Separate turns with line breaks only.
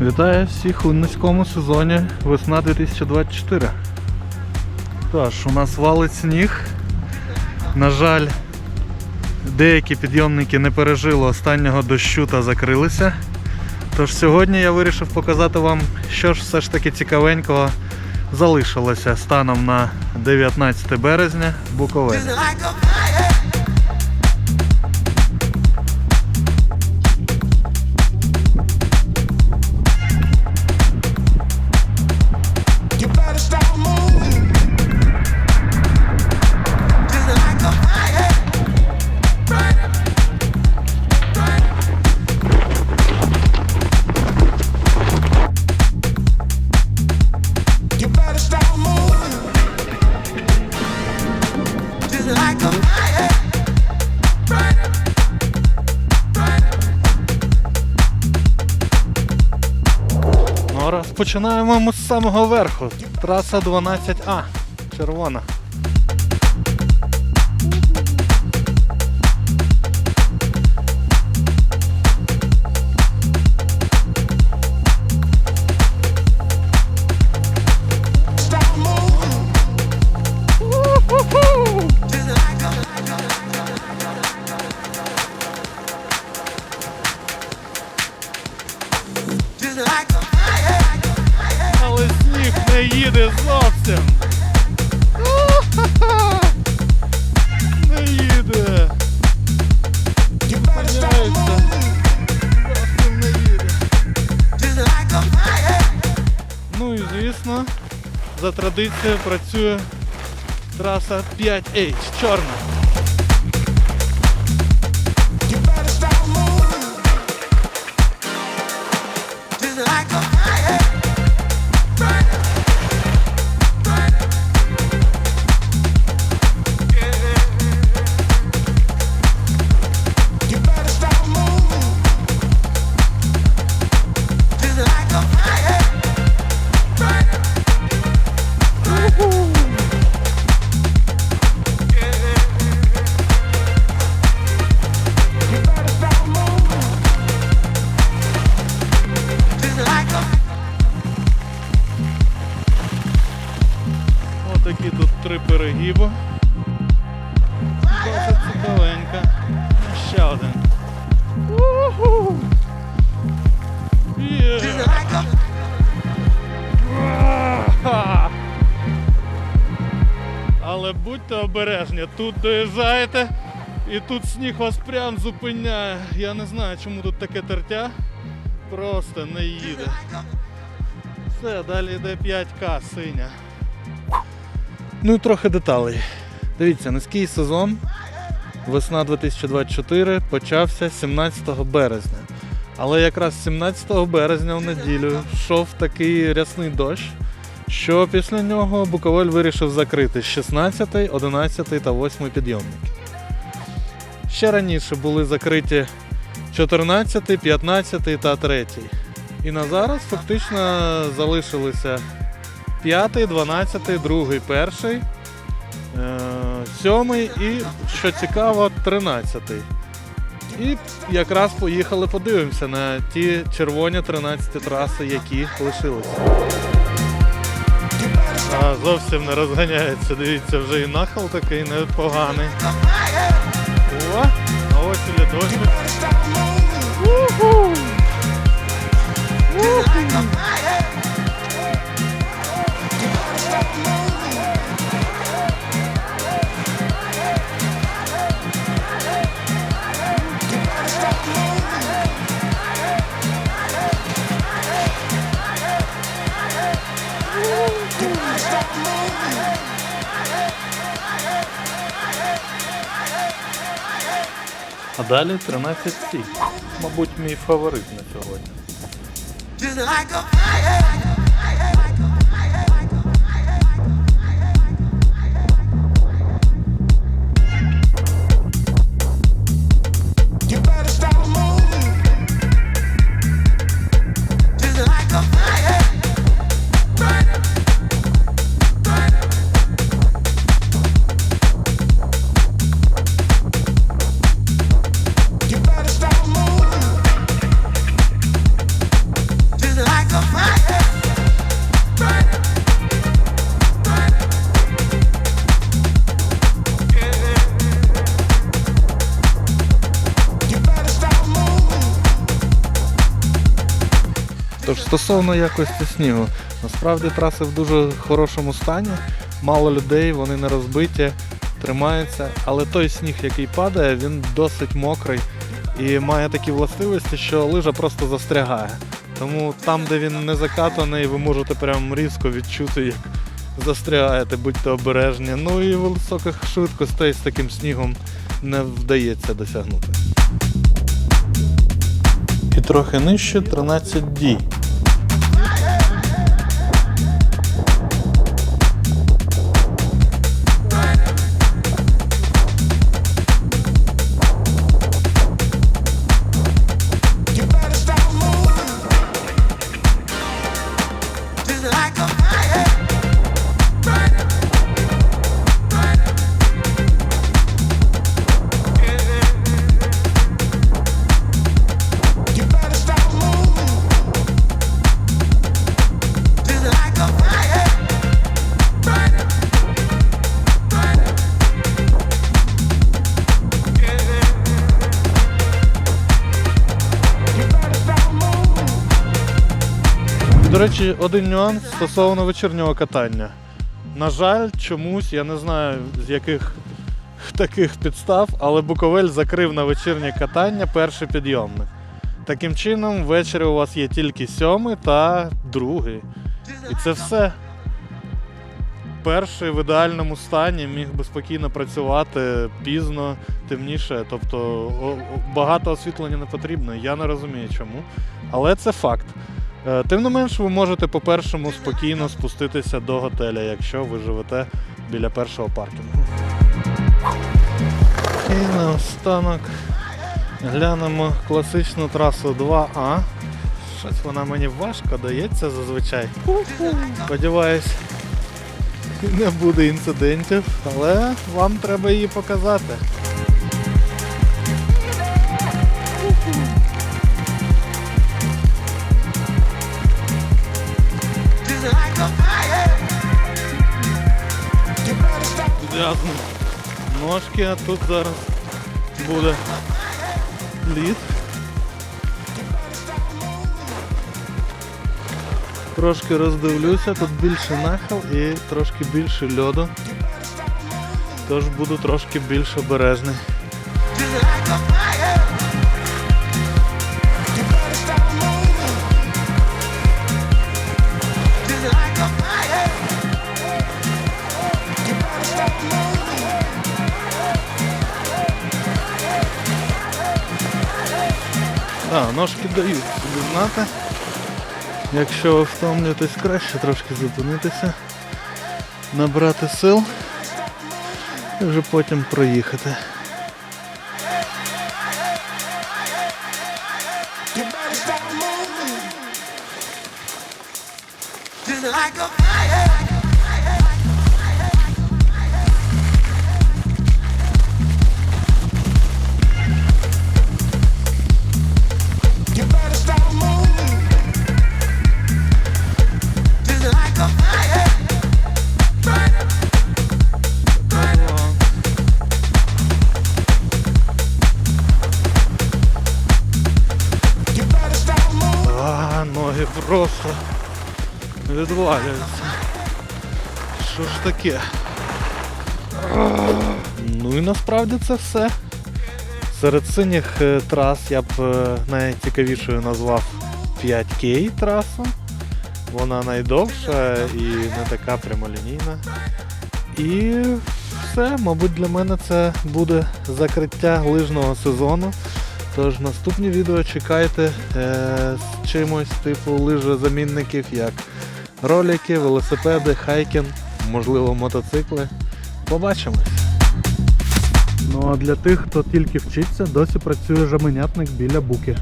Вітаю всіх у низькому сезоні весна 2024. Тож, у нас валить сніг. На жаль, деякі підйомники не пережили останнього дощу та закрилися. Тож сьогодні я вирішив показати вам, що ж все ж таки цікавенького залишилося станом на 19 березня в розпочинаємо ми з самого верху. Траса 12А. Червона. Не їде зовсім. Не їде. Зовсім не їде. Ну і звісно, за традицією працює траса 5H, чорна. Три перегіби. Досить цікавенька. Ще один. Але будьте обережні, тут доїжджаєте і тут сніг вас прям зупиняє. Я не знаю, чому тут таке тертя. Просто не їде. Все, далі йде 5К синя. Ну і трохи деталей. Дивіться, низький сезон. Весна 2024 почався 17 березня. Але якраз 17 березня в неділю йшов такий рясний дощ, що після нього Буковель вирішив закрити 16, 11 та 8 підйомники. Ще раніше були закриті 14, 15 та 3. І на зараз фактично залишилися 5, 12, 2, 1, 7 і, що цікаво, 13. І якраз поїхали подивимося на ті червоні 13 траси, які лишилися. А, зовсім не розганяється. Дивіться, вже і нахил такий непоганий. О, а ось і лідочник.
stop moving.
А далі 13 сі. Мабуть, мій фаворит на сьогодні. Тож стосовно якості снігу, насправді траси в дуже хорошому стані, мало людей, вони не розбиті, тримаються, але той сніг, який падає, він досить мокрий. І має такі властивості, що лижа просто застрягає. Тому там, де він не закатаний, ви можете прям різко відчути, як застрягаєте, будьте обережні. Ну і високих швидкостей з таким снігом не вдається досягнути. І трохи нижче 13 дій. Речі, один нюанс стосовно вечірнього катання. На жаль, чомусь, я не знаю з яких таких підстав, але Буковель закрив на вечірнє катання перший підйомник. Таким чином, ввечері у вас є тільки сьомий та другий. І це все. Перший в ідеальному стані міг би спокійно працювати пізно, темніше. Тобто багато освітлення не потрібно. Я не розумію чому. Але це факт. Е, Тим не менш, ви можете по першому спокійно спуститися до готеля, якщо ви живете біля першого паркінгу. І наостанок глянемо класичну трасу 2А. Щось вона мені важко дається зазвичай. Сподіваюсь, не буде інцидентів, але вам треба її показати.
Stop.
Ножки, а тут зараз буде лід. Трошки роздивлюся, тут більше нахил і трошки більше льоду. Тож буду трошки більш обережний. А, ножки дають собі знати. Якщо ви втомлюєтесь краще, трошки зупинитися, набрати сил і вже потім проїхати.
Like a
відвалюються. Що ж таке? Ну і насправді це все. Серед синіх е, трас я б е, найцікавішою назвав 5К трасу. Вона найдовша і не така прямолінійна. І все, мабуть, для мене це буде закриття лижного сезону. Тож наступні відео чекайте е, з чимось типу лижозамінників, як ролики, велосипеди, хайкінг, можливо, мотоцикли. Побачимось! Ну а для тих, хто тільки вчиться, досі працює жаменятник біля буки.